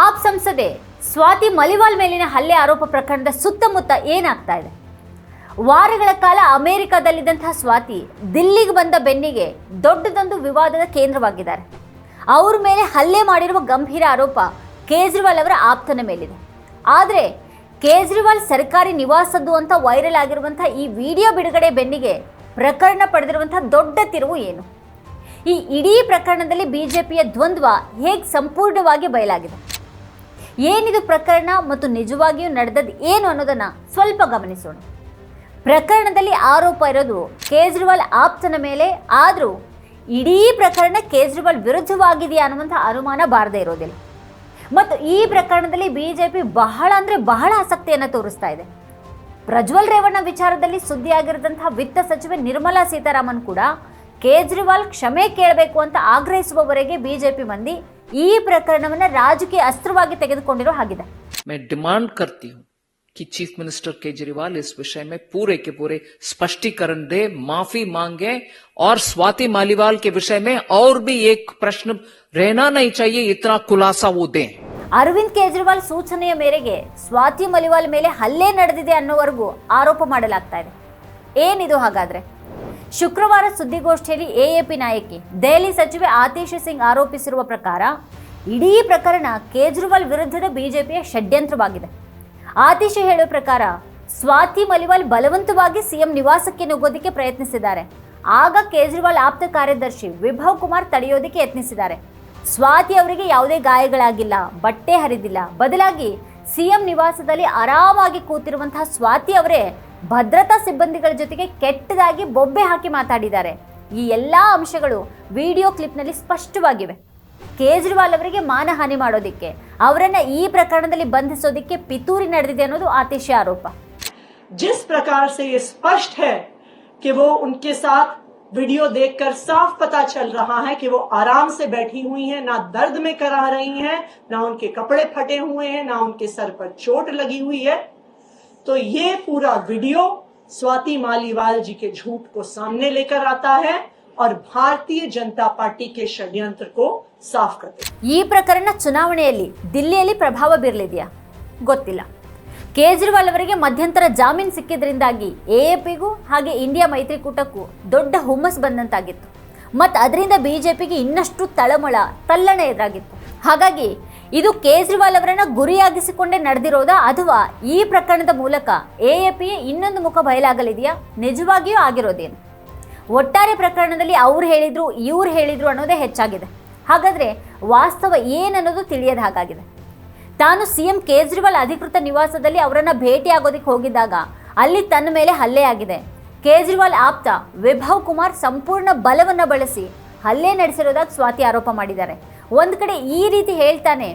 App ಸಂಸದೆ ಸ್ವಾತಿ ಮಲಿವಾಲ್ ಮೇಲಿನ ಹಲ್ಲೆ ಆರೋಪ ಪ್ರಕರಣದ ಸುತ್ತಮುತ್ತ ಏನಾಗ್ತಾ ಇದೆ? ವಾರಗಳ ಕಾಲ ಅಮೆರಿಕದಲ್ಲಿದ್ದಂತಹ ಸ್ವಾತಿ ದಿಲ್ಲಿಗೆ ಬಂದ ಬೆನ್ನಿಗೆ ದೊಡ್ಡದೊಂದು ವಿವಾದದ ಕೇಂದ್ರವಾಗಿದ್ದಾರೆ. ಅವ್ರ ಮೇಲೆ ಹಲ್ಲೆ ಮಾಡಿರುವ ಗಂಭೀರ ಆರೋಪ ಕೇಜ್ರಿವಾಲ್ ಅವರ ಆಪ್ತನ ಮೇಲಿದೆ. ಆದರೆ ಕೇಜ್ರಿವಾಲ್ ಸರ್ಕಾರಿ ನಿವಾಸದ್ದು ಅಂತ ವೈರಲ್ ಆಗಿರುವಂತಹ ಈ ವಿಡಿಯೋ ಬಿಡುಗಡೆ ಬೆನ್ನಿಗೆ ಪ್ರಕರಣ ಪಡೆದಿರುವಂತಹ ದೊಡ್ಡ ತಿರುವು ಏನು? ಈ ಇಡೀ ಪ್ರಕರಣದಲ್ಲಿ ಬಿಜೆಪಿಯ ದ್ವಂದ್ವ ಹೇಗೆ ಸಂಪೂರ್ಣವಾಗಿ ಬಯಲಾಗಿದೆ? ಏನಿದು ಪ್ರಕರಣ ಮತ್ತು ನಿಜವಾಗಿಯೂ ನಡೆದದ್ದು ಏನು ಅನ್ನೋದನ್ನು ಸ್ವಲ್ಪ ಗಮನಿಸೋಣ. ಪ್ರಕರಣದಲ್ಲಿ ಆರೋಪ ಇರೋದು ಕೇಜ್ರಿವಾಲ್ ಆಪ್ತನ ಮೇಲೆ, ಆದರೂ ಇಡೀ ಪ್ರಕರಣ ಕೇಜ್ರಿವಾಲ್ ವಿರುದ್ಧವಾಗಿದೆಯಾ ಅನ್ನುವಂಥ ಅನುಮಾನ ಬಾರದೇ ಇರೋದಿಲ್ಲ. ಮತ್ತು ಈ ಪ್ರಕರಣದಲ್ಲಿ ಬಿ ಜೆ ಪಿ ಬಹಳ ಅಂದರೆ ಬಹಳ ಆಸಕ್ತಿಯನ್ನು ತೋರಿಸ್ತಾ ಇದೆ. ಪ್ರಜ್ವಲ್ ರೇವಣ್ಣ ವಿಚಾರದಲ್ಲಿ ಸುದ್ದಿಯಾಗಿರದಂತಹ ವಿತ್ತ ಸಚಿವೆ ನಿರ್ಮಲಾ ಸೀತಾರಾಮನ್ ಕೂಡ ಕೇಜ್ರಿವಾಲ್ ಕ್ಷಮೆ ಕೇಳಬೇಕು ಅಂತ ಆಗ್ರಹಿಸುವವರೆಗೆ ಬಿಜೆಪಿ ಮಂದಿ ಈ ಪ್ರಕರಣವನ್ನು ರಾಜಕೀಯ ಅಸ್ತ್ರವಾಗಿ ತೆಗೆದುಕೊಂಡಿರೋ ಹಾಗಿದೆ मैं डिमांड करती हूं कि चीफ मिनिस्टर केजरीवाल इस विषय में पूरे के पूरे स्पष्टीकरण दे माफी मांगे और स्वाति मालीवाल के विषय में और भी एक प्रश्न रहना नहीं चाहिए इतना खुलासा वो दें ಅರವಿಂದ್ ಕೇಜ್ರಿವಾಲ್ ಸೂಚನೆಯ ಮೇರೆಗೆ ಸ್ವಾತಿ ಮಲಿವಾಲ್ ಮೇಲೆ ಹಲ್ಲೆ ನಡೆದಿದೆ ಅನ್ನೋವರೆಗೂ ಆರೋಪ ಮಾಡಲಾಗ್ತಾ ಇದೆ ಏನಿದು ಹಾಗಾದ್ರೆ ಶುಕ್ರವಾರ ಸುದ್ದಿಗೋಷ್ಠಿಯಲ್ಲಿ ಎಎಪಿ ನಾಯಕಿ ದೆಹಲಿ ಸಚಿವೆ ಆತೀಶ್ ಸಿಂಗ್ ಆರೋಪಿಸಿರುವ ಪ್ರಕಾರ ಇಡೀ ಪ್ರಕರಣ ಕೇಜ್ರಿವಾಲ್ ವಿರುದ್ಧದ ಬಿಜೆಪಿಯ ಷಡ್ಯಂತ್ರವಾಗಿದೆ. ಆತೀಶ್ ಹೇಳುವ ಪ್ರಕಾರ ಸ್ವಾತಿ ಮಲಿವಾಲ್ ಬಲವಂತವಾಗಿ ಸಿಎಂ ನಿವಾಸಕ್ಕೆ ನುಗ್ಗೋದಕ್ಕೆ ಪ್ರಯತ್ನಿಸಿದ್ದಾರೆ. ಆಗ ಕೇಜ್ರಿವಾಲ್ ಆಪ್ತ ಕಾರ್ಯದರ್ಶಿ ವಿಭವ್ ಕುಮಾರ್ ತಡೆಯೋದಕ್ಕೆ ಯತ್ನಿಸಿದ್ದಾರೆ. ಸ್ವಾತಿ ಅವರಿಗೆ ಯಾವುದೇ ಗಾಯಗಳಾಗಿಲ್ಲ, ಬಟ್ಟೆ ಹರಿದಿಲ್ಲ. ಬದಲಾಗಿ ಸಿಎಂ ನಿವಾಸದಲ್ಲಿ ಆರಾಮಾಗಿ ಕೂತಿರುವಂತಹ ಸ್ವಾತಿ ಅವರೇ ಭದ್ರತಾ ಸಿಬ್ಬಂದಿಗಳ ಜೊತೆಗೆ ಕೆಟ್ಟದಾಗಿ ಬೊಬ್ಬೆ ಹಾಕಿ ಮಾತಾಡಿದ್ದಾರೆ ಈ ಎಲ್ಲಾ ಅಂಶಗಳು ವಿಡಿಯೋ ಕ್ಲಿಪ್ನಲ್ಲಿ ಸ್ಪಷ್ಟವಾಗಿವೆ ಕೇಜ್ರಿವಾಲ್ ಅವರಿಗೆ ಮಾನಹಾನಿ ಮಾಡೋದಿಕ್ಕೆ ಅವರನ್ನ ಈ ಪ್ರಕರಣದಲ್ಲಿ ಬಂಧಿಸೋದಿಕ್ಕೆ ಪಿತೂರಿ ನಡೆದಿದೆ ಅನ್ನೋದು ಆತಿಶ ಆರೋಪ जिस प्रकार से ये स्पष्ट है कि वो उनके साथ वीडियो देखकर साफ पता चल रहा है कि वो आराम से बैठी हुई हैं ना दर्द में करा रही हैं ना उनके कपड़े फटे हुए हैं ना उनके सर पर चोट लगी हुई है तो ये पूरा वीडियो स्वाति मालीवाल जी के झूठ को सामने लेकर आता है और भारतीय जनता पार्टी के षड्यंत्र को साफ करते हैं ಈ ಪ್ರಕರಣ ಚುನಾವಣೆಯಲ್ಲಿ ದಿಲ್ಲಿಯಲ್ಲಿ ಪ್ರಭಾವ ಬೀರಲಿದೆಯಾ ಗೊತ್ತಿಲ್ಲ ಕೇಜ್ರಿವಾಲ್ ಅವರಿಗೆ ಮಧ್ಯಂತರ ಜಾಮೀನು ಸಿಕ್ಕಿದ್ರಿಂದಾಗಿ ಎಎಪಿಗೂ ಹಾಗೆ ಇಂಡಿಯಾ ಮೈತ್ರಿಕೂಟಕ್ಕೂ ದೊಡ್ಡ ಹುಮ್ಮಸ್ ಬಂದಂತಾಗಿತ್ತು ಮತ್ತು ಅದರಿಂದ ಬಿಜೆಪಿಗೆ ಇನ್ನಷ್ಟು ತಳಮಳ ತಲ್ಲಣ ಎದುರಾಗಿತ್ತು ಹಾಗಾಗಿ ಇದು ಕೇಜ್ರಿವಾಲ್ ಅವರನ್ನ ಗುರಿಯಾಗಿಸಿಕೊಂಡೇ ನಡೆದಿರೋದಾ ಅಥವಾ ಈ ಪ್ರಕರಣದ ಮೂಲಕ ಎಎಪಿ ಇನ್ನೊಂದು ಮುಖ ಬಯಲಾಗಲಿದೆಯಾ? ನಿಜವಾಗಿಯೂ ಆಗಿರೋದೇನು? ಒಟ್ಟಾರೆ ಪ್ರಕರಣದಲ್ಲಿ ಅವ್ರು ಹೇಳಿದ್ರು, ಇವ್ರು ಹೇಳಿದ್ರು ಅನ್ನೋದೇ ಹೆಚ್ಚಾಗಿದೆ. ಹಾಗಾದ್ರೆ ವಾಸ್ತವ ಏನನ್ನೋದು ತಿಳಿಯದ ಹಾಗಾಗಿದೆ. ತಾನು ಸಿಎಂ ಕೇಜ್ರಿವಾಲ್ ಅಧಿಕೃತ ನಿವಾಸದಲ್ಲಿ ಅವರನ್ನ ಭೇಟಿಯಾಗೋದಕ್ಕೆ ಹೋಗಿದ್ದಾಗ ಅಲ್ಲಿ ತನ್ನ ಮೇಲೆ ಹಲ್ಲೆ ಆಗಿದೆ. ಕೇಜ್ರಿವಾಲ್ ಆಪ್ತ ವಿಭವ್ ಕುಮಾರ್ ಸಂಪೂರ್ಣ ಬಲವನ್ನ ಬಳಸಿ ಹಲ್ಲೆ ನಡೆಸಿರೋದಾಗಿ ಸ್ವಾತಿ ಆರೋಪ ಮಾಡಿದ್ದಾರೆ. ಒಂದ್ ಕಡೆ ಈ ರೀತಿ ಹೇಳ್ತಾನೆ,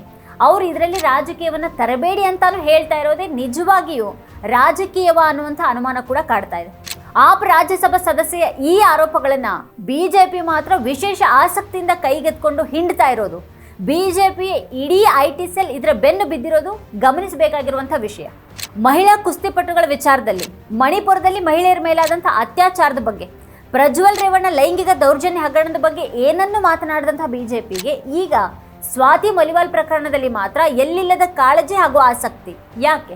ಅವರು ಇದರಲ್ಲಿ ರಾಜಕೀಯವನ್ನು ತರಬೇಡಿ ಅಂತಾನು ಹೇಳ್ತಾ ಇರೋದೇ ನಿಜವಾಗಿಯೂ ರಾಜಕೀಯವ ಅನ್ನುವಂಥ ಅನುಮಾನ ಕೂಡ ಕಾಡ್ತಾ ಇದೆ. ಆಪ್ ರಾಜ್ಯಸಭಾ ಸದಸ್ಯ ಈ ಆರೋಪಗಳನ್ನು ಬಿ ಜೆ ಪಿ ಮಾತ್ರ ವಿಶೇಷ ಆಸಕ್ತಿಯಿಂದ ಕೈಗೆತ್ಕೊಂಡು ಹಿಂಡ್ತಾ ಇರೋದು. ಬಿ ಜೆ ಪಿ ಇಡೀ ಐ ಟಿ ಸೆಲ್ ಇದರ ಬೆನ್ನು ಬಿದ್ದಿರೋದು ಗಮನಿಸಬೇಕಾಗಿರುವಂಥ ವಿಷಯ. ಮಹಿಳಾ ಕುಸ್ತಿಪಟುಗಳ ವಿಚಾರದಲ್ಲಿ ಮಣಿಪುರದಲ್ಲಿ ಮಹಿಳೆಯರ ಮೇಲಾದಂಥ ಅತ್ಯಾಚಾರದ ಬಗ್ಗೆ ಪ್ರಜ್ವಲ್ ರೇವಣ್ಣ ಲೈಂಗಿಕ ದೌರ್ಜನ್ಯ ಹಗರಣದ ಬಗ್ಗೆ ಏನನ್ನು ಮಾತನಾಡಿದಂತಹ ಬಿಜೆಪಿಗೆ? ಈಗ ಸ್ವಾತಿ ಮಲಿವಾಲ್ ಪ್ರಕರಣದಲ್ಲಿ ಮಾತ್ರ ಎಲ್ಲಿಲ್ಲದ ಕಾಳಜಿ ಹಾಗೂ ಆಸಕ್ತಿ. ಯಾಕೆ?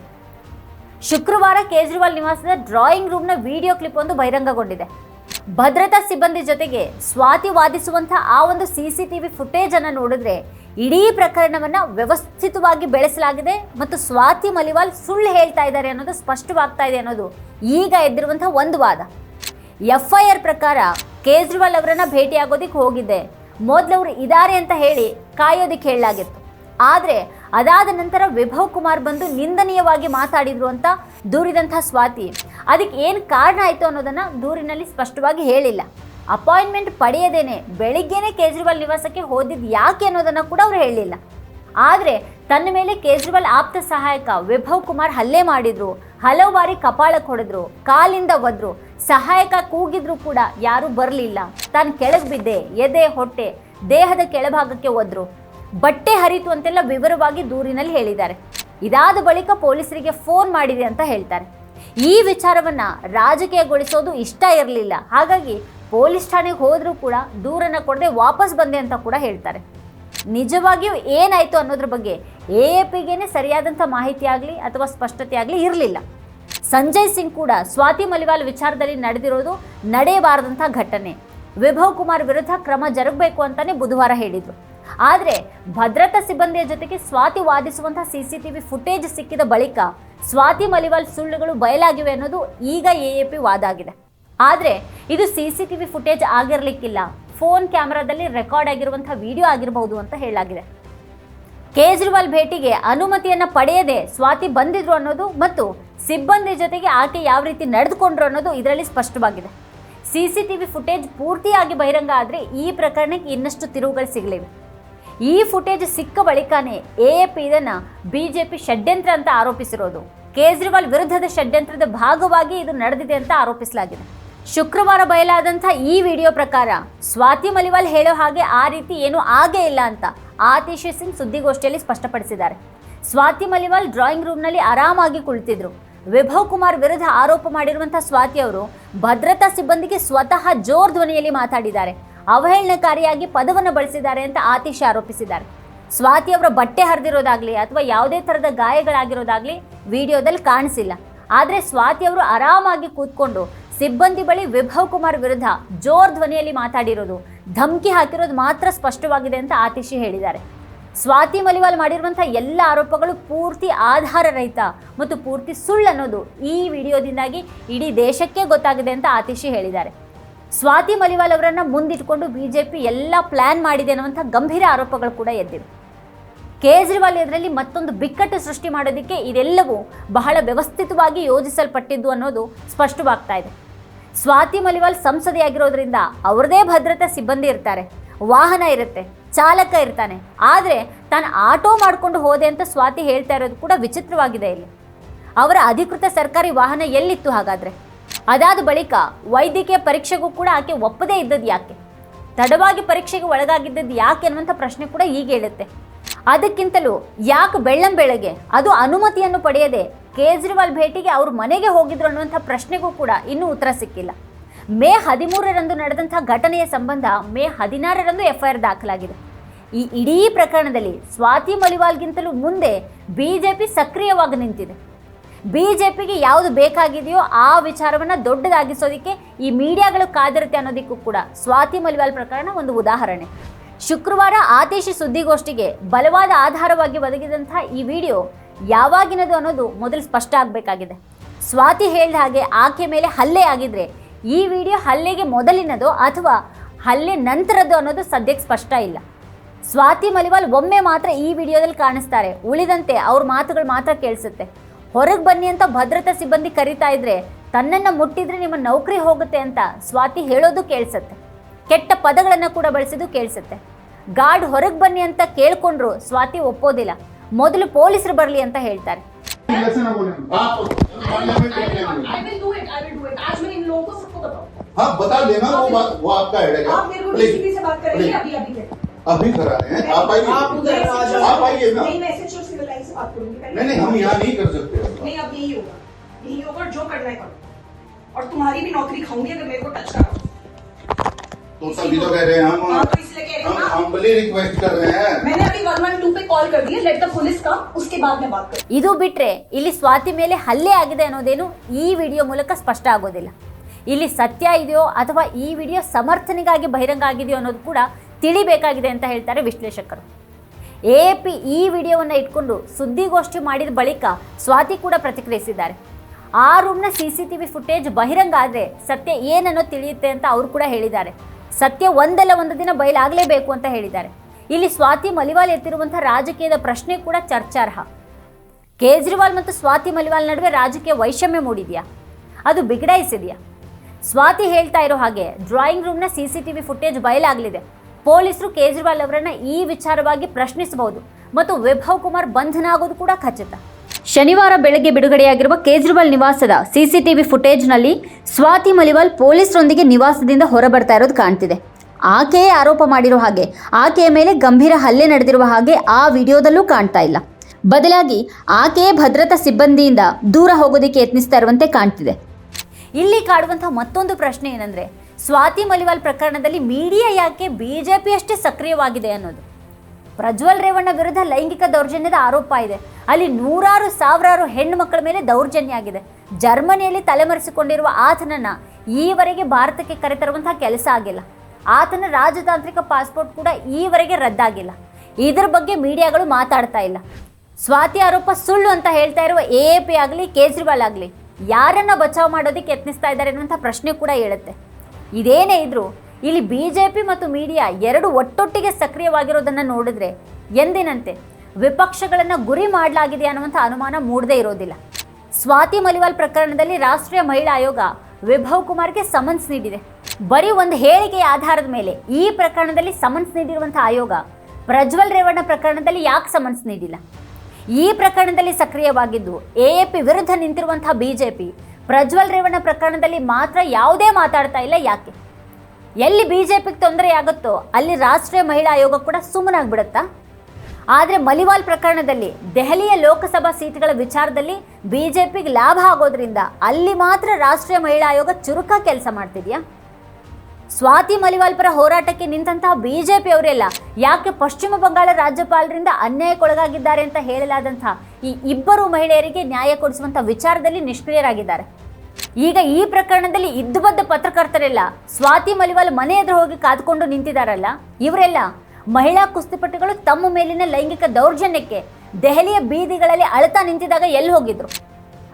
ಶುಕ್ರವಾರ ಕೇಜ್ರಿವಾಲ್ ನಿವಾಸದ ಡ್ರಾಯಿಂಗ್ ರೂಮ್ನ ವಿಡಿಯೋ ಕ್ಲಿಪ್ ಒಂದು ಬಹಿರಂಗಗೊಂಡಿದೆ. ಭದ್ರತಾ ಸಿಬ್ಬಂದಿ ಜೊತೆಗೆ ಸ್ವಾತಿ ವಾದಿಸುವಂತಹ ಆ ಒಂದು ಸಿ ಸಿ ಫುಟೇಜ್ ಅನ್ನು ನೋಡಿದ್ರೆ ಇಡೀ ಪ್ರಕರಣವನ್ನ ವ್ಯವಸ್ಥಿತವಾಗಿ ಬೆಳೆಸಲಾಗಿದೆ ಮತ್ತು ಸ್ವಾತಿ ಮಲಿವಾಲ್ ಸುಳ್ಳು ಹೇಳ್ತಾ ಇದ್ದಾರೆ ಅನ್ನೋದು ಸ್ಪಷ್ಟವಾಗ್ತಾ ಇದೆ ಅನ್ನೋದು ಈಗ ಎದ್ದಿರುವಂತಹ ಒಂದು ವಾದ. ಎಫ್ ಐ ಆರ್ ಪ್ರಕಾರ ಕೇಜ್ರಿವಾಲ್ ಅವರನ್ನ ಭೇಟಿಯಾಗೋದಿಕ್ಕೆ ಹೋಗಿದ್ದೆ ಮೊದಲು ಅವರು ಇದ್ದಾರೆ ಅಂತ ಹೇಳಿ ಕಾಯೋದಿಕ್ಕೆ ಹೇಳಲಾಗಿತ್ತು. ಆದರೆ ಅದಾದ ನಂತರ ವಿಭವ್ ಕುಮಾರ್ ಬಂದು ನಿಂದನೀಯವಾಗಿ ಮಾತಾಡಿದ್ರು ಅಂತ ದೂರಿದಂಥ ಸ್ವಾತಿ. ಅದಕ್ಕೆ ಏನು ಕಾರಣ ಆಯಿತು ಅನ್ನೋದನ್ನು ದೂರಿನಲ್ಲಿ ಸ್ಪಷ್ಟವಾಗಿ ಹೇಳಿಲ್ಲ. ಅಪಾಯಿಂಟ್ಮೆಂಟ್ ಪಡೆಯದೇನೆ ಬೆಳಿಗ್ಗೆನೆ ಕೇಜ್ರಿವಾಲ್ ನಿವಾಸಕ್ಕೆ ಹೋದಿದ್ದು ಯಾಕೆ ಅನ್ನೋದನ್ನು ಕೂಡ ಅವರು ಹೇಳಿಲ್ಲ. ಆದರೆ ತನ್ನ ಮೇಲೆ ಕೇಜ್ರಿವಾಲ್ ಆಪ್ತ ಸಹಾಯಕ ವಿಭವ್ ಕುಮಾರ್ ಹಲ್ಲೆ ಮಾಡಿದರು. ಹಲವು ಬಾರಿ ಕಪಾಳಕ್ಕೆ ಹೊಡೆದ್ರು, ಕಾಲಿಂದ ಒದ್ರು. ಸಹಾಯಕ ಕೂಗಿದ್ರು ಕೂಡ ಯಾರೂ ಬರಲಿಲ್ಲ. ತಾನು ಕೆಳಗೆ ಬಿದ್ದೆ, ಎದೆ, ಹೊಟ್ಟೆ, ದೇಹದ ಕೆಳಭಾಗಕ್ಕೆ ಒದ್ರು ಬಟ್ಟೆ ಹರಿತು ಅಂತೆಲ್ಲ ವಿವರವಾಗಿ ದೂರಿನಲ್ಲಿ ಹೇಳಿದ್ದಾರೆ. ಇದಾದ ಬಳಿಕ ಪೊಲೀಸರಿಗೆ ಫೋನ್ ಮಾಡಿದೆ ಅಂತ ಹೇಳ್ತಾರೆ. ಈ ವಿಚಾರವನ್ನ ರಾಜಕೀಯಗೊಳಿಸೋದು ಇಷ್ಟ ಇರಲಿಲ್ಲ. ಹಾಗಾಗಿ ಪೊಲೀಸ್ ಠಾಣೆಗೆ ಹೋದರೂ ಕೂಡ ದೂರನ್ನ ಕೊಡದೆ ವಾಪಸ್ ಬಂದೆ ಅಂತ ಕೂಡ ಹೇಳ್ತಾರೆ. ನಿಜವಾಗಿಯೂ ಏನಾಯಿತು ಅನ್ನೋದ್ರ ಬಗ್ಗೆ ಎ ಎ ಪಿಗೇನೆ ಸರಿಯಾದಂಥ ಮಾಹಿತಿ ಆಗಲಿ ಅಥವಾ ಸ್ಪಷ್ಟತೆ ಆಗಲಿ ಇರಲಿಲ್ಲ. ಸಂಜಯ್ ಸಿಂಗ್ ಕೂಡ ಸ್ವಾತಿ ಮಲಿವಾಲ್ ವಿಚಾರದಲ್ಲಿ ನಡೆದಿರೋದು ನಡೆಯಬಾರದಂಥ ಘಟನೆ. ವಿಭವ್ ಕುಮಾರ್ ವಿರುದ್ಧ ಕ್ರಮ ಜರುಗಬೇಕು ಅಂತಾನೆ ಬುಧವಾರ ಹೇಳಿದರು. ಆದರೆ ಭದ್ರತಾ ಸಿಬ್ಬಂದಿಯ ಜೊತೆಗೆ ಸ್ವಾತಿ ವಾದಿಸುವಂತಹ ಸಿಸಿಟಿವಿ ಫುಟೇಜ್ ಸಿಕ್ಕಿದ ಬಳಿಕ ಸ್ವಾತಿ ಮಲಿವಾಲ್ ಸುಳ್ಳುಗಳು ಬಯಲಾಗಿವೆ ಅನ್ನೋದು ಈಗ ಎಎಪಿ ವಾದ ಆಗಿದೆ. ಆದರೆ ಇದು ಸಿಸಿಟಿವಿ ಫುಟೇಜ್ ಆಗಿರಲಿಕ್ಕಿಲ್ಲ. ಫೋನ್ ಕ್ಯಾಮೆರಾದಲ್ಲಿ ರೆಕಾರ್ಡ್ ಆಗಿರುವಂತಹ ವಿಡಿಯೋ ಆಗಿರಬಹುದು ಅಂತ ಹೇಳಲಾಗಿದೆ. ಕೇಜ್ರಿವಾಲ್ ಭೇಟಿಗೆ ಅನುಮತಿಯನ್ನ ಪಡೆಯದೆ ಸ್ವಾತಿ ಬಂದಿದ್ರು ಅನ್ನೋದು ಮತ್ತು ಸಿಬ್ಬಂದಿ ಜೊತೆಗೆ ಆಕೆ ಯಾವ ರೀತಿ ನಡೆದುಕೊಂಡ್ರು ಅನ್ನೋದು ಇದರಲ್ಲಿ ಸ್ಪಷ್ಟವಾಗಿದೆ. ಸಿಸಿಟಿವಿ ಫುಟೇಜ್ ಪೂರ್ತಿಯಾಗಿ ಬಹಿರಂಗ ಆದರೆ ಈ ಪ್ರಕರಣಕ್ಕೆ ಇನ್ನಷ್ಟು ತಿರುವುಗಳು ಸಿಗಲಿವೆ. ಈ ಫುಟೇಜ್ ಸಿಕ್ಕ ಬಳಿಕನೇ ಬಿ ಜೆ ಬಿಜೆಪಿ ಷಡ್ಯಂತ್ರ ಅಂತ ಆರೋಪಿಸಿರೋದು. ಕೇಜ್ರಿವಾಲ್ ವಿರುದ್ಧದ ಷಡ್ಯಂತ್ರದ ಭಾಗವಾಗಿ ಇದು ನಡೆದಿದೆ ಅಂತ ಆರೋಪಿಸಲಾಗಿದೆ. ಶುಕ್ರವಾರ ಬಯಲಾದಂಥ ಈ ವಿಡಿಯೋ ಪ್ರಕಾರ ಸ್ವಾತಿ ಮಲಿವಾಲ್ ಹೇಳೋ ಹಾಗೆ ಆ ರೀತಿ ಏನೂ ಆಗೇ ಇಲ್ಲ ಅಂತ ಆತಿಶ್ ಸಿಂಗ್ ಸುದ್ದಿಗೋಷ್ಠಿಯಲ್ಲಿ ಸ್ಪಷ್ಟಪಡಿಸಿದ್ದಾರೆ. ಸ್ವಾತಿ ಮಲಿವಾಲ್ ಡ್ರಾಯಿಂಗ್ ರೂಮ್ನಲ್ಲಿ ಆರಾಮಾಗಿ ಕುಳಿತಿದ್ರು. ವಿಭವ್ ಕುಮಾರ್ ವಿರುದ್ಧ ಆರೋಪ ಮಾಡಿರುವಂತಹ ಸ್ವಾತಿ ಅವರು ಭದ್ರತಾ ಸಿಬ್ಬಂದಿಗೆ ಸ್ವತಃ ಜೋರ್ ಧ್ವನಿಯಲ್ಲಿ ಮಾತಾಡಿದ್ದಾರೆ. ಅವಹೇಳನಕಾರಿಯಾಗಿ ಪದವನ್ನು ಬಳಸಿದ್ದಾರೆ ಅಂತ ಆತಿಶಿ ಆರೋಪಿಸಿದ್ದಾರೆ. ಸ್ವಾತಿ ಅವರ ಬಟ್ಟೆ ಹರಿದಿರೋದಾಗ್ಲಿ ಅಥವಾ ಯಾವುದೇ ಥರದ ಗಾಯಗಳಾಗಿರೋದಾಗ್ಲಿ ವಿಡಿಯೋದಲ್ಲಿ ಕಾಣಿಸಿಲ್ಲ. ಆದರೆ ಸ್ವಾತಿ ಅವರು ಆರಾಮಾಗಿ ಕೂತ್ಕೊಂಡು ಸಿಬ್ಬಂದಿ ಬಳಿ ವಿಭವ್ ಕುಮಾರ್ ವಿರುದ್ಧ ಜೋರ್ ಧ್ವನಿಯಲ್ಲಿ ಮಾತಾಡಿರೋದು, ಧಮಕಿ ಹಾಕಿರೋದು ಮಾತ್ರ ಸ್ಪಷ್ಟವಾಗಿದೆ ಅಂತ ಆತಿಶಿ ಹೇಳಿದ್ದಾರೆ. ಸ್ವಾತಿ ಮಲಿವಾಲ್ ಮಾಡಿರುವಂಥ ಎಲ್ಲ ಆರೋಪಗಳು ಪೂರ್ತಿ ಆಧಾರ ರಹಿತ ಮತ್ತು ಪೂರ್ತಿ ಸುಳ್ಳು ಅನ್ನೋದು ಈ ವಿಡಿಯೋದಿಂದಾಗಿ ಇಡೀ ದೇಶಕ್ಕೆ ಗೊತ್ತಾಗಿದೆ ಅಂತ ಆತಿಶಿ ಹೇಳಿದ್ದಾರೆ. ಸ್ವಾತಿ ಮಲಿವಾಲ್ ಅವರನ್ನ ಮುಂದಿಟ್ಕೊಂಡು ಬಿಜೆಪಿ ಎಲ್ಲ ಪ್ಲಾನ್ ಮಾಡಿದೆ ಅನ್ನುವಂಥ ಗಂಭೀರ ಆರೋಪಗಳು ಕೂಡ ಎದ್ದಿವೆ. ಕೇಜ್ರಿವಾಲ್ ಇದರಲ್ಲಿ ಮತ್ತೊಂದು ಬಿಕ್ಕಟ್ಟು ಸೃಷ್ಟಿ ಮಾಡೋದಕ್ಕೆ ಇದೆಲ್ಲವೂ ಬಹಳ ವ್ಯವಸ್ಥಿತವಾಗಿ ಯೋಜಿಸಲ್ಪಟ್ಟಿದ್ದು ಅನ್ನೋದು ಸ್ಪಷ್ಟವಾಗ್ತಾ ಇದೆ. ಸ್ವಾತಿ ಮಲಿವಾಲ್ ಸಂಸದೆಯಾಗಿರೋದ್ರಿಂದ ಅವ್ರದೇ ಭದ್ರತಾ ಸಿಬ್ಬಂದಿ ಇರ್ತಾರೆ. ವಾಹನ ಇರುತ್ತೆ, ಚಾಲಕ ಇರ್ತಾನೆ. ಆದರೆ ತಾನು ಆಟೋ ಮಾಡಿಕೊಂಡು ಹೋದೆ ಅಂತ ಸ್ವಾತಿ ಹೇಳ್ತಾ ಇರೋದು ಕೂಡ ವಿಚಿತ್ರವಾಗಿದೆ ಇಲ್ಲಿ. ಅವರ ಅಧಿಕೃತ ಸರ್ಕಾರಿ ವಾಹನ ಎಲ್ಲಿತ್ತು ಹಾಗಾದರೆ? ಅದಾದ ಬಳಿಕ ವೈದ್ಯಕೀಯ ಪರೀಕ್ಷೆಗೂ ಕೂಡ ಆಕೆ ಒಪ್ಪದೇ ಇದ್ದದ್ದು ಯಾಕೆ? ತಡವಾಗಿ ಪರೀಕ್ಷೆಗೆ ಒಳಗಾಗಿದ್ದದ್ದು ಯಾಕೆ ಅನ್ನುವಂಥ ಪ್ರಶ್ನೆ ಕೂಡ ಈಗ ಹೇಳುತ್ತೆ. ಅದಕ್ಕಿಂತಲೂ ಯಾಕೆ ಬೆಳ್ಳಂ ಬೆಳಗ್ಗೆ ಅದು ಅನುಮತಿಯನ್ನು ಪಡೆಯದೆ ಕೇಜ್ರಿವಾಲ್ ಭೇಟಿಗೆ ಅವ್ರ ಮನೆಗೆ ಹೋಗಿದ್ರು ಅನ್ನುವಂಥ ಪ್ರಶ್ನೆಗೂ ಕೂಡ ಇನ್ನೂ ಉತ್ತರ ಸಿಕ್ಕಿಲ್ಲ. ಮೇ ಹದಿಮೂರರಂದು ನಡೆದಂಥ ಘಟನೆಯ ಸಂಬಂಧ ಮೇ ಹದಿನಾರರಂದು ಎಫ್ಐಆರ್ ದಾಖಲಾಗಿದೆ. ಈ ಇಡೀ ಪ್ರಕರಣದಲ್ಲಿ ಸ್ವಾತಿ ಮಲಿವಾಲ್ಗಿಂತಲೂ ಮುಂದೆ ಬಿ ಜೆ ಪಿ ಸಕ್ರಿಯವಾಗಿ ನಿಂತಿದೆ. ಬಿ ಜೆ ಪಿಗೆ ಯಾವುದು ಬೇಕಾಗಿದೆಯೋ ಆ ವಿಚಾರವನ್ನು ದೊಡ್ಡದಾಗಿಸೋದಕ್ಕೆ ಈ ಮೀಡಿಯಾಗಳು ಕಾದಿರುತ್ತೆ ಅನ್ನೋದಕ್ಕೂ ಕೂಡ ಸ್ವಾತಿ ಮಲಿವಾಲ್ ಪ್ರಕರಣ ಒಂದು ಉದಾಹರಣೆ. ಶುಕ್ರವಾರ ಆದೇಶಿ ಸುದ್ದಿಗೋಷ್ಠಿಗೆ ಬಲವಾದ ಆಧಾರವಾಗಿ ಒದಗಿದಂಥ ಈ ವಿಡಿಯೋ ಯಾವಾಗಿನದು ಅನ್ನೋದು ಮೊದಲು ಸ್ಪಷ್ಟ ಆಗಬೇಕಾಗಿದೆ. ಸ್ವಾತಿ ಹೇಳಿದ ಹಾಗೆ ಆಕೆ ಮೇಲೆ ಹಲ್ಲೆ ಆಗಿದ್ರೆ ಈ ವಿಡಿಯೋ ಹಲ್ಲೆಗೆ ಮೊದಲಿನದು ಅಥವಾ ಹಲ್ಲೆ ನಂತರದ್ದು ಅನ್ನೋದು ಸದ್ಯಕ್ಕೆ ಸ್ಪಷ್ಟ ಇಲ್ಲ. ಸ್ವಾತಿ ಮಲಿವಾಲ್ ಒಮ್ಮೆ ಮಾತ್ರ ಈ ವಿಡಿಯೋದಲ್ಲಿ ಕಾಣಿಸ್ತಾರೆ. ಉಳಿದಂತೆ ಅವ್ರ ಮಾತುಗಳು ಮಾತ್ರ ಕೇಳಿಸುತ್ತೆ. ಹೊರಗೆ ಬನ್ನಿ ಅಂತ ಭದ್ರತಾ ಸಿಬ್ಬಂದಿ ಕರೀತಾ ಇದ್ರೆ ತನ್ನನ್ನು ಮುಟ್ಟಿದ್ರೆ ನಿಮ್ಮ ನೌಕರಿ ಹೋಗುತ್ತೆ ಅಂತ ಸ್ವಾತಿ ಹೇಳೋದು ಕೇಳಿಸುತ್ತೆ. ಕೆಟ್ಟ ಪದಗಳನ್ನು ಕೂಡ ಬಳಸಿದ್ದು ಕೇಳಿಸುತ್ತೆ. ಗಾರ್ಡ್ ಹೊರಗೆ ಬನ್ನಿ ಅಂತ ಕೇಳಿಕೊಂಡ್ರು ಸ್ವಾತಿ ಒಪ್ಪೋದಿಲ್ಲ. ಮೊದಲು ಪೊಲೀಸರು ಬರಲಿ ಅಂತ ಹೇಳ್ತಾರೆ ऐसे ना बोले आप पार्लियामेंट में क्या बोले? I will do it. I will do it. आज मैंने इन लोगों को सबको बताऊं हाँ बता देना वो बात वो आपका हेड है आप मेरे को प्लीज डीसीपी से बात करेंगे प्लीज अभी अभी के अभी करा रहे हैं आप आइए आप उधर आ जाओ। आप आइए ना नहीं मैं एसएचओ सिविल लाइन से बात करूंगी पहले। नहीं नहीं हम यहाँ नहीं कर सकते नहीं अब यही होगा यही होगा और जो करना है करो और तुम्हारी भी नौकरी खाऊंगी अगर मेरे को टच करो तो तभी तो कह रहे हैं हम हाँ, तो इसलिए कह रही हूँ हम ना। हम्बली रिक्वेस्ट कर रहे हैं मैंने अभी वन वन टू पे कॉल कर दिया लेट द पुलिस कम उसके बाद मैं बात करूँ ಇದು ಬಿಟ್ರೆ ಇಲ್ಲಿ ಸ್ವಾತಿ ಮೇಲೆ ಹಲ್ಲೆ ಆಗಿದೆ ಅನ್ನೋದೇನು ಈ ವಿಡಿಯೋ ಮೂಲಕ ಸ್ಪಷ್ಟ ಆಗೋದಿಲ್ಲ ಇಲ್ಲಿ ಸತ್ಯ ಇದೆಯೋ ಅಥವಾ ಈ ವಿಡಿಯೋ ಸಮರ್ಥನೆಗಾಗಿ ಬಹಿರಂಗ ಆಗಿದೆಯೋ ಅನ್ನೋದು ಕೂಡ ತಿಳಿಬೇಕಾಗಿದೆ ಅಂತ ಹೇಳ್ತಾರೆ ವಿಶ್ಲೇಷಕರು ಎ ಪಿ ಈ ವಿಡಿಯೋವನ್ನು ಇಟ್ಕೊಂಡು ಸುದ್ದಿಗೋಷ್ಠಿ ಮಾಡಿದ ಬಳಿಕ ಸ್ವಾತಿ ಕೂಡ ಪ್ರತಿಕ್ರಿಯಿಸಿದ್ದಾರೆ ಆ ರೂಮ್ನ C C T V footage ಬಹಿರಂಗ ಆದರೆ ಸತ್ಯ ಏನನ್ನೋ ತಿಳಿಯುತ್ತೆ ಅಂತ ಅವರು ಕೂಡ ಹೇಳಿದ್ದಾರೆ ಸತ್ಯ ಒಂದಲ್ಲ ಒಂದು ದಿನ ಬಯಲಾಗಲೇಬೇಕು ಅಂತ ಹೇಳಿದ್ದಾರೆ. ಇಲ್ಲಿ ಸ್ವಾತಿ ಮಲಿವಾಲ್ ಎತ್ತಿರುವಂಥ ರಾಜಕೀಯದ ಪ್ರಶ್ನೆ ಕೂಡ ಚರ್ಚಾರ್ಹ. ಕೇಜ್ರಿವಾಲ್ ಮತ್ತು ಸ್ವಾತಿ ಮಲಿವಾಲ್ ನಡುವೆ ರಾಜಕೀಯ ವೈಷಮ್ಯ ಮೂಡಿದೆಯಾ? ಅದು ಬಿಗಡಾಯಿಸಿದೆಯಾ? ಸ್ವಾತಿ ಹೇಳ್ತಾ ಇರೋ ಹಾಗೆ drawing ರೂಮ್ನ C C T V footage ಬಯಲಾಗಲಿದೆ. ಪೊಲೀಸರು ಕೇಜ್ರಿವಾಲ್ ಅವರನ್ನ ಈ ವಿಚಾರವಾಗಿ ಪ್ರಶ್ನಿಸಬಹುದು ಮತ್ತು ವಿಭವ್ ಕುಮಾರ್ ಬಂಧನ ಆಗೋದು ಕೂಡ ಖಚಿತ. ಶನಿವಾರ ಬೆಳಗ್ಗೆ ಬಿಡುಗಡೆಯಾಗಿರುವ ಕೇಜ್ರಿವಾಲ್ ನಿವಾಸದ ಸಿಸಿಟಿವಿ ಫುಟೇಜ್ನಲ್ಲಿ ಸ್ವಾತಿ ಮಲಿವಾಲ್ ಪೊಲೀಸರೊಂದಿಗೆ ನಿವಾಸದಿಂದ ಹೊರಬರ್ತಾ ಇರೋದು ಕಾಣ್ತಿದೆ. ಆಕೆಯೇ ಆರೋಪ ಮಾಡಿರೋ ಹಾಗೆ, ಆಕೆಯ ಮೇಲೆ ಗಂಭೀರ ಹಲ್ಲೆ ನಡೆದಿರುವ ಹಾಗೆ ಆ ವಿಡಿಯೋದಲ್ಲೂ ಕಾಣ್ತಾ ಇಲ್ಲ. ಬದಲಾಗಿ ಆಕೆಯೇ ಭದ್ರತಾ ಸಿಬ್ಬಂದಿಯಿಂದ ದೂರ ಹೋಗೋದಕ್ಕೆ ಯತ್ನಿಸ್ತಾ ಇರುವಂತೆ ಕಾಣ್ತಿದೆ. ಇಲ್ಲಿ ಕಾಡುವಂತಹ ಮತ್ತೊಂದು ಪ್ರಶ್ನೆ ಏನಂದ್ರೆ, ಸ್ವಾತಿ ಮಲಿವಾಲ್ ಪ್ರಕರಣದಲ್ಲಿ ಮೀಡಿಯಾ ಯಾಕೆ ಬಿಜೆಪಿ ಅಷ್ಟೇ ಸಕ್ರಿಯವಾಗಿದೆ ಅನ್ನೋದು? ಪ್ರಜ್ವಲ್ ರೇವಣ್ಣ ವಿರುದ್ಧ ಲೈಂಗಿಕ ದೌರ್ಜನ್ಯದ ಆರೋಪ ಇದೆ. ಅಲ್ಲಿ ನೂರಾರು ಸಾವಿರಾರು ಹೆಣ್ಣು ಮಕ್ಕಳ ಮೇಲೆ ದೌರ್ಜನ್ಯ ಆಗಿದೆ. ಜರ್ಮನಿಯಲ್ಲಿ ತಲೆಮರೆಸಿಕೊಂಡಿರುವ ಆತನನ್ನ ಈವರೆಗೆ ಭಾರತಕ್ಕೆ ಕರೆತರುವಂತಹ ಕೆಲಸ ಆಗಿಲ್ಲ. ಆತನ ರಾಜತಾಂತ್ರಿಕ ಪಾಸ್ಪೋರ್ಟ್ ಕೂಡ ಈವರೆಗೆ ರದ್ದಾಗಿಲ್ಲ. ಇದರ ಬಗ್ಗೆ ಮೀಡಿಯಾಗಳು ಮಾತಾಡ್ತಾ ಇಲ್ಲ. ಸ್ವಾತಿ ಆರೋಪ ಸುಳ್ಳು ಅಂತ ಹೇಳ್ತಾ ಇರುವ ಎ ಎ ಪಿ ಆಗಲಿ, ಕೇಜ್ರಿವಾಲ್ ಆಗಲಿ, ಯಾರನ್ನ ಬಚಾವ್ ಮಾಡೋದಕ್ಕೆ ಯತ್ನಿಸ್ತಾ ಇದ್ದಾರೆ ಅನ್ನುವಂಥ ಪ್ರಶ್ನೆ ಕೂಡ ಹೇಳುತ್ತೆ ಇದೇನೇ ಇದ್ರೂ ಇಲ್ಲಿ ಬಿ ಜೆ ಪಿ ಮತ್ತು ಮೀಡಿಯಾ ಎರಡು ಒಟ್ಟೊಟ್ಟಿಗೆ ಸಕ್ರಿಯವಾಗಿರೋದನ್ನು ನೋಡಿದ್ರೆ ಎಂದಿನಂತೆ ವಿಪಕ್ಷಗಳನ್ನು ಗುರಿ ಮಾಡಲಾಗಿದೆ ಅನ್ನುವಂಥ ಅನುಮಾನ ಮೂಡದೇ ಇರೋದಿಲ್ಲ. ಸ್ವಾತಿ ಮಲಿವಾಲ್ ಪ್ರಕರಣದಲ್ಲಿ ರಾಷ್ಟ್ರೀಯ ಮಹಿಳಾ ಆಯೋಗ ವಿಭವ್ ಕುಮಾರ್ಗೆ ಸಮನ್ಸ್ ನೀಡಿದೆ. ಬರೀ ಒಂದು ಹೇಳಿಕೆಯ ಆಧಾರದ ಮೇಲೆ ಈ ಪ್ರಕರಣದಲ್ಲಿ ಸಮನ್ಸ್ ನೀಡಿರುವಂಥ ಆಯೋಗ ಪ್ರಜ್ವಲ್ ರೇವಣ್ಣ ಪ್ರಕರಣದಲ್ಲಿ ಯಾಕೆ ಸಮನ್ಸ್ ನೀಡಿಲ್ಲ? ಈ ಪ್ರಕರಣದಲ್ಲಿ ಸಕ್ರಿಯವಾಗಿದ್ದು ಎ ಎ ಪಿ ವಿರುದ್ಧ ನಿಂತಿರುವಂತಹ ಬಿಜೆಪಿ ಪ್ರಜ್ವಲ್ ರೇವಣ್ಣ ಪ್ರಕರಣದಲ್ಲಿ ಮಾತ್ರ ಯಾವುದೇ ಮಾತಾಡ್ತಾ ಇಲ್ಲ ಯಾಕೆ? ಎಲ್ಲಿ ಬಿ ಜೆ ಪಿಗೆ ತೊಂದರೆ ಆಗುತ್ತೋ ಅಲ್ಲಿ ರಾಷ್ಟ್ರೀಯ ಮಹಿಳಾ ಆಯೋಗ ಕೂಡ ಸುಮ್ಮನಾಗ್ಬಿಡುತ್ತಾ? ಆದರೆ ಮಲಿವಾಲ್ ಪ್ರಕರಣದಲ್ಲಿ ದೆಹಲಿಯ ಲೋಕಸಭಾ ಸೀಟ್ಗಳ ವಿಚಾರದಲ್ಲಿ ಬಿ ಜೆ ಪಿಗೆ ಲಾಭ ಆಗೋದ್ರಿಂದ ಅಲ್ಲಿ ಮಾತ್ರ ರಾಷ್ಟ್ರೀಯ ಮಹಿಳಾ ಆಯೋಗ ಚುರುಕ ಕೆಲಸ ಮಾಡ್ತಿದೆಯಾ? ಸ್ವಾತಿ ಮಲಿವಾಲ್ ಪರ ಹೋರಾಟಕ್ಕೆ ನಿಂತಹ ಪಿ ಅವರೆಲ್ಲ ಯಾಕೆ ಪಶ್ಚಿಮ ಬಂಗಾಳ ರಾಜ್ಯಪಾಲರಿಂದ ಅನ್ಯಾಯಕ್ಕೊಳಗಾಗಿದ್ದಾರೆ ಅಂತ ಹೇಳಲಾದಂತಹ ಈ ಇಬ್ಬರು ಮಹಿಳೆಯರಿಗೆ ನ್ಯಾಯ ಕೊಡಿಸುವಂಥ ವಿಚಾರದಲ್ಲಿ ನಿಷ್ಕ್ರಿಯರಾಗಿದ್ದಾರೆ. ಈಗ ಈ ಪ್ರಕರಣದಲ್ಲಿ ಇದ್ದುಬದ್ದ ಪತ್ರಕರ್ತರೆಲ್ಲ ಸ್ವಾತಿ ಮಲಿವಾಲ್ ಮನೆ ಎದುರು ಹೋಗಿ ಕಾದ್ಕೊಂಡು ನಿಂತಿದ್ದಾರಲ್ಲ ಇವರೆಲ್ಲ ಮಹಿಳಾ ಕುಸ್ತಿಪಟುಗಳು ತಮ್ಮ ಮೇಲಿನ ಲೈಂಗಿಕ ದೌರ್ಜನ್ಯಕ್ಕೆ ದೆಹಲಿಯ ಬೀದಿಗಳಲ್ಲಿ ಅಳತಾ ನಿಂತಿದಾಗ ಎಲ್ಲಿ ಹೋಗಿದ್ರು?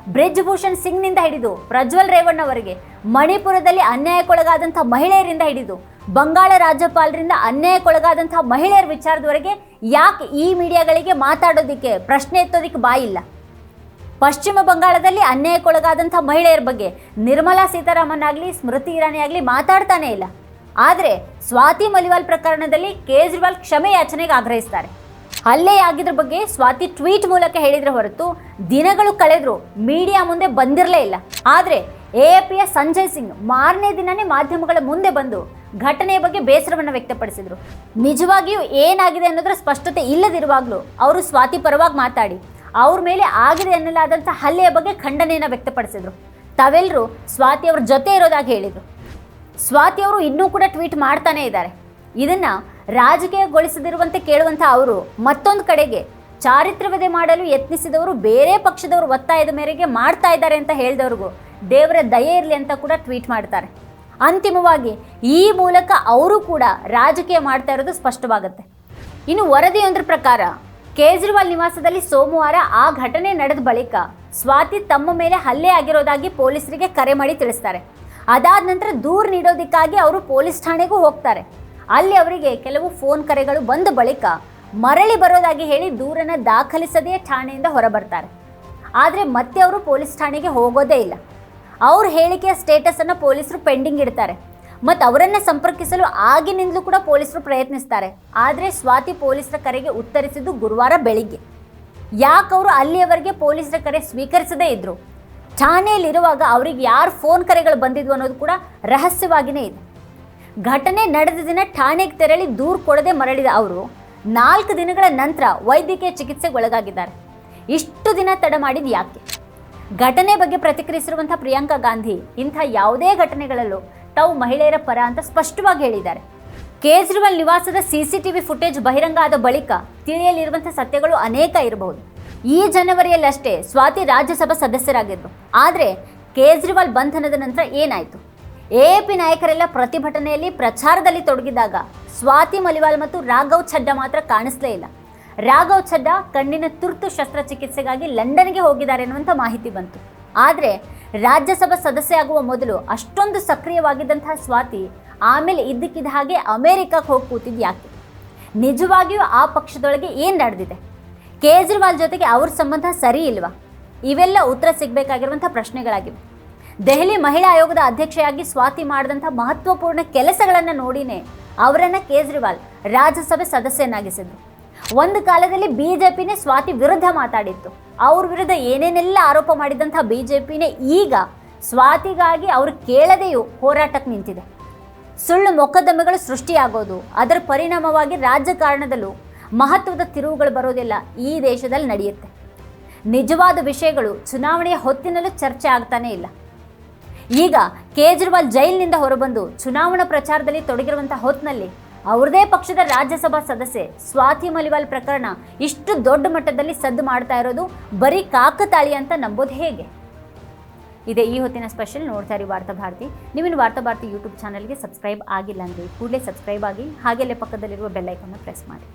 ಬ್ರಿಜ್ ಭೂಷಣ್ ಸಿಂಗ್ನಿಂದ ಹಿಡಿದು ಪ್ರಜ್ವಲ್ ರೇವಣ್ಣ ಅವರಿಗೆ ಮಣಿಪುರದಲ್ಲಿ ಅನ್ಯಾಯಕ್ಕೊಳಗಾದಂಥ ಮಹಿಳೆಯರಿಂದ ಹಿಡಿದು ಬಂಗಾಳ ರಾಜ್ಯಪಾಲರಿಂದ ಅನ್ಯಾಯಕ್ಕೊಳಗಾದಂಥ ಮಹಿಳೆಯರ ವಿಚಾರದವರೆಗೆ ಯಾಕೆ ಈ ಮೀಡಿಯಾಗಳಿಗೆ ಮಾತಾಡೋದಿಕ್ಕೆ ಪ್ರಶ್ನೆ ಎತ್ತೋದಿಕ್ಕೆ ಬಾಯಿಲ್ಲ? ಪಶ್ಚಿಮ ಬಂಗಾಳದಲ್ಲಿ ಅನ್ಯಾಯಕ್ಕೊಳಗಾದಂಥ ಮಹಿಳೆಯರ ಬಗ್ಗೆ ನಿರ್ಮಲಾ ಸೀತಾರಾಮನ್ ಆಗಲಿ ಸ್ಮೃತಿ ಇರಾನಿ ಆಗಲಿ ಮಾತಾಡ್ತಾನೇ ಇಲ್ಲ. ಆದರೆ ಸ್ವಾತಿ ಮಲಿವಾಲ್ ಪ್ರಕರಣದಲ್ಲಿ ಕೇಜ್ರಿವಾಲ್ ಕ್ಷಮೆ ಯಾಚನೆಗೆ ಆಗ್ರಹಿಸ್ತಾರೆ. ಹಲ್ಲೆ ಆಗಿದ್ರ ಬಗ್ಗೆ ಸ್ವಾತಿ ಟ್ವೀಟ್ ಮೂಲಕ ಹೇಳಿದ್ರೆ ಹೊರತು ದಿನಗಳು ಕಳೆದ್ರು ಮೀಡಿಯಾ ಮುಂದೆ ಬಂದಿರಲೇ ಇಲ್ಲ. ಆದರೆ ಎಎಪಿಯ ಸಂಜಯ್ ಸಿಂಗ್ ಮಾರನೇ ದಿನನೇ ಮಾಧ್ಯಮಗಳ ಮುಂದೆ ಬಂದು ಘಟನೆಯ ಬಗ್ಗೆ ಬೇಸರವನ್ನು ವ್ಯಕ್ತಪಡಿಸಿದರು. ನಿಜವಾಗಿಯೂ ಏನಾಗಿದೆ ಅನ್ನೋದರ ಸ್ಪಷ್ಟತೆ ಇಲ್ಲದಿರುವಾಗಲೂ ಅವರು ಸ್ವಾತಿ ಪರವಾಗಿ ಮಾತಾಡಿ ಅವ್ರ ಮೇಲೆ ಆಗಿದೆ ಎನ್ನಲಾದಂಥ ಹಲ್ಲೆಯ ಬಗ್ಗೆ ಖಂಡನೆಯನ್ನು ವ್ಯಕ್ತಪಡಿಸಿದರು. ತಾವೆಲ್ಲರೂ ಸ್ವಾತಿ ಅವರ ಜೊತೆ ಇರೋದಾಗಿ ಹೇಳಿದರು. ಸ್ವಾತಿ ಅವರು ಇನ್ನೂ ಕೂಡ ಟ್ವೀಟ್ ಮಾಡ್ತಾನೇ ಇದ್ದಾರೆ. ಇದನ್ನು ರಾಜಕೀಯಗೊಳಿಸದಿರುವಂತೆ ಕೇಳುವಂಥ ಅವರು ಮತ್ತೊಂದು ಕಡೆಗೆ ಚಾರಿತ್ರ್ಯವದೆ ಮಾಡಲು ಯತ್ನಿಸಿದವರು ಬೇರೆ ಪಕ್ಷದವರು ಒತ್ತಾಯದ ಮೇರೆಗೆ ಮಾಡ್ತಾ ಇದ್ದಾರೆ ಅಂತ ಹೇಳಿದವ್ರಿಗೂ ದೇವರ ದಯೆ ಇರಲಿ ಅಂತ ಕೂಡ ಟ್ವೀಟ್ ಮಾಡ್ತಾರೆ. ಅಂತಿಮವಾಗಿ ಈ ಮೂಲಕ ಅವರು ಕೂಡ ರಾಜಕೀಯ ಮಾಡ್ತಾ ಇರೋದು ಸ್ಪಷ್ಟವಾಗುತ್ತೆ. ಇನ್ನು ವರದಿಯೊಂದರ ಪ್ರಕಾರ ಕೇಜ್ರಿವಾಲ್ ನಿವಾಸದಲ್ಲಿ ಸೋಮವಾರ ಆ ಘಟನೆ ನಡೆದ ಬಳಿಕ ಸ್ವಾತಿ ತಮ್ಮ ಮೇಲೆ ಹಲ್ಲೆ ಆಗಿರೋದಾಗಿ ಪೊಲೀಸರಿಗೆ ಕರೆ ಮಾಡಿ ತಿಳಿಸ್ತಾರೆ. ಅದಾದ ನಂತರ ದೂರ ನೀಡೋದಕ್ಕಾಗಿ ಅವರು ಪೊಲೀಸ್ ಠಾಣೆಗೂ ಹೋಗ್ತಾರೆ. ಅಲ್ಲಿ ಅವರಿಗೆ ಕೆಲವು ಫೋನ್ ಕರೆಗಳು ಬಂದ ಬಳಿಕ ಮರಳಿ ಬರೋದಾಗಿ ಹೇಳಿ ದೂರನ್ನು ದಾಖಲಿಸದೇ ಠಾಣೆಯಿಂದ ಹೊರಬರ್ತಾರೆ. ಆದರೆ ಮತ್ತೆ ಅವರು ಪೊಲೀಸ್ ಠಾಣೆಗೆ ಹೋಗೋದೇ ಇಲ್ಲ. ಅವ್ರ ಹೇಳಿಕೆಯ ಸ್ಟೇಟಸನ್ನು ಪೊಲೀಸರು ಪೆಂಡಿಂಗ್ ಇಡ್ತಾರೆ. ಮತ್ತು ಅವರನ್ನು ಸಂಪರ್ಕಿಸಲು ಆಗಿನಿಂದಲೂ ಕೂಡ ಪೊಲೀಸರು ಪ್ರಯತ್ನಿಸ್ತಾರೆ. ಆದರೆ ಸ್ವಾತಿ ಪೊಲೀಸರ ಕರೆಗೆ ಉತ್ತರಿಸಿದ್ದು ಗುರುವಾರ ಬೆಳಿಗ್ಗೆ. ಯಾಕೆ ಅವರು ಅಲ್ಲಿಯವರೆಗೆ ಪೊಲೀಸರ ಕರೆ ಸ್ವೀಕರಿಸದೇ ಇದ್ರು? ಠಾಣೆಯಲ್ಲಿರುವಾಗ ಅವ್ರಿಗೆ ಯಾರು ಫೋನ್ ಕರೆಗಳು ಬಂದಿದ್ವು ಅನ್ನೋದು ಕೂಡ ರಹಸ್ಯವಾಗಿಯೇ ಇದೆ. ಘಟನೆ ನಡೆದ ದಿನ ಠಾಣೆಗೆ ತೆರಳಿ ದೂರು ಕೊಡದೆ ಮರಳಿದ ಅವರು ನಾಲ್ಕು ದಿನಗಳ ನಂತರ ವೈದ್ಯಕೀಯ ಚಿಕಿತ್ಸೆಗೆ ಒಳಗಾಗಿದ್ದಾರೆ. ಇಷ್ಟು ದಿನ ತಡ ಮಾಡಿದ ಯಾಕೆ? ಘಟನೆ ಬಗ್ಗೆ ಪ್ರತಿಕ್ರಿಯಿಸಿರುವಂಥ ಪ್ರಿಯಾಂಕಾ ಗಾಂಧಿ ಇಂಥ ಯಾವುದೇ ಘಟನೆಗಳಲ್ಲೂ ತಾವು ಮಹಿಳೆಯರ ಪರ ಅಂತ ಸ್ಪಷ್ಟವಾಗಿ ಹೇಳಿದ್ದಾರೆ. ಕೇಜ್ರಿವಾಲ್ ನಿವಾಸದ ಸಿಸಿಟಿವಿ ಫುಟೇಜ್ ಬಹಿರಂಗ ಆದ ಬಳಿಕ ತಿಳಿಯಲಿರುವಂಥ ಸತ್ಯಗಳು ಅನೇಕ ಇರಬಹುದು. ಈ ಜನವರಿಯಲ್ಲಷ್ಟೇ ಸ್ವಾತಿ ರಾಜ್ಯಸಭಾ ಸದಸ್ಯರಾಗಿದ್ದರು ಆದರೆ ಕೇಜ್ರಿವಾಲ್ ಬಂಧನದ ನಂತರ ಏನಾಯಿತು? ಎ ಪಿ ನಾಯಕರೆಲ್ಲ ಪ್ರತಿಭಟನೆಯಲ್ಲಿ ಪ್ರಚಾರದಲ್ಲಿ ತೊಡಗಿದಾಗ ಸ್ವಾತಿ ಮಲಿವಾಲ್ ಮತ್ತು ರಾಘವ್ ಛಡ್ಡಾ ಮಾತ್ರ ಕಾಣಿಸ್ಲೇ ಇಲ್ಲ. ರಾಘವ್ ಛಡ್ಡಾ ಕಣ್ಣಿನ ತುರ್ತು ಶಸ್ತ್ರಚಿಕಿತ್ಸೆಗಾಗಿ ಲಂಡನ್ಗೆ ಹೋಗಿದ್ದಾರೆ ಅನ್ನುವಂಥ ಮಾಹಿತಿ ಬಂತು. ಆದರೆ ರಾಜ್ಯಸಭಾ ಸದಸ್ಯ ಆಗುವ ಮೊದಲು ಅಷ್ಟೊಂದು ಸಕ್ರಿಯವಾಗಿದ್ದಂತಹ ಸ್ವಾತಿ ಆಮೇಲೆ ಇದ್ದಕ್ಕಿದ್ದ ಹಾಗೆ ಅಮೇರಿಕಾಕ್ಕೆ ಹೋಗಿ ಕೂತಿದ್ದು ಯಾಕೆ? ನಿಜವಾಗಿಯೂ ಆ ಪಕ್ಷದೊಳಗೆ ಏನು ನಡೆದಿದೆ? ಕೇಜ್ರಿವಾಲ್ ಜೊತೆಗೆ ಅವ್ರ ಸಂಬಂಧ ಸರಿ ಇಲ್ವಾ? ಇವೆಲ್ಲ ಉತ್ತರ ಸಿಗಬೇಕಾಗಿರುವಂಥ ಪ್ರಶ್ನೆಗಳಾಗಿವೆ. ದೆಹಲಿ ಮಹಿಳಾ ಆಯೋಗದ ಅಧ್ಯಕ್ಷೆಯಾಗಿ ಸ್ವಾತಿ ಮಾಡಿದಂಥ ಮಹತ್ವಪೂರ್ಣ ಕೆಲಸಗಳನ್ನು ನೋಡಿನೇ ಅವರನ್ನು ಕೇಜ್ರಿವಾಲ್ ರಾಜ್ಯಸಭೆ ಸದಸ್ಯನಾಗಿಸಿದ್ರು. ಒಂದು ಕಾಲದಲ್ಲಿ ಬಿ ಜೆ ಪಿನೇ ಸ್ವಾತಿ ವಿರುದ್ಧ ಮಾತಾಡಿತ್ತು. ಅವ್ರ ವಿರುದ್ಧ ಏನೇನೆಲ್ಲ ಆರೋಪ ಮಾಡಿದಂಥ ಬಿ ಜೆ ಪಿನೇ ಈಗ ಸ್ವಾತಿಗಾಗಿ ಅವರು ಕೇಳದೆಯೂ ಹೋರಾಟಕ್ಕೆ ನಿಂತಿದೆ. ಸುಳ್ಳು ಮೊಕದ್ದಮೆಗಳು ಸೃಷ್ಟಿಯಾಗೋದು, ಅದರ ಪರಿಣಾಮವಾಗಿ ರಾಜಕಾರಣದಲ್ಲೂ ಮಹತ್ವದ ತಿರುವುಗಳು ಬರೋದಿಲ್ಲ ಈ ದೇಶದಲ್ಲಿ ನಡೆಯುತ್ತೆ. ನಿಜವಾದ ವಿಷಯಗಳು ಚುನಾವಣೆಯ ಹೊತ್ತಿನಲ್ಲೂ ಚರ್ಚೆ ಆಗ್ತಾನೇ ಇಲ್ಲ. ಈಗ ಕೇಜ್ರಿವಾಲ್ ಜೈಲಿನಿಂದ ಹೊರಬಂದು ಚುನಾವಣಾ ಪ್ರಚಾರದಲ್ಲಿ ತೊಡಗಿರುವಂಥ ಹೊತ್ತಿನಲ್ಲಿ ಅವ್ರದೇ ಪಕ್ಷದ ರಾಜ್ಯಸಭಾ ಸದಸ್ಯೆ ಸ್ವಾತಿ ಮಲಿವಾಲ್ ಪ್ರಕರಣ ಇಷ್ಟು ದೊಡ್ಡ ಮಟ್ಟದಲ್ಲಿ ಸದ್ದು ಮಾಡ್ತಾ ಇರೋದು ಬರೀ ಕಾಕತಾಳಿ ಅಂತ ನಂಬೋದು ಹೇಗೆ? ಇದೇ ಈ ಹೊತ್ತಿನ ಸ್ಪೆಷಲ್ ನೋಡ್ತಾ ಇರಿ ವಾರ್ತಾ ಭಾರತಿ. ನಿಮ್ಮ ವಾರ್ತಾ ಭಾರತಿ ಯೂಟ್ಯೂಬ್ ಚಾನಲ್ಗೆ ಸಬ್ಸ್ಕ್ರೈಬ್ ಆಗಿಲ್ಲ ಅಂದರೆ ಕೂಡಲೇ ಸಬ್ಸ್ಕ್ರೈಬ್ ಆಗಿ ಹಾಗೆಲ್ಲೇ ಪಕ್ಕದಲ್ಲಿರುವ ಬೆಲ್ಲೈಕನ್ನು ಪ್ರೆಸ್ ಮಾಡಿ.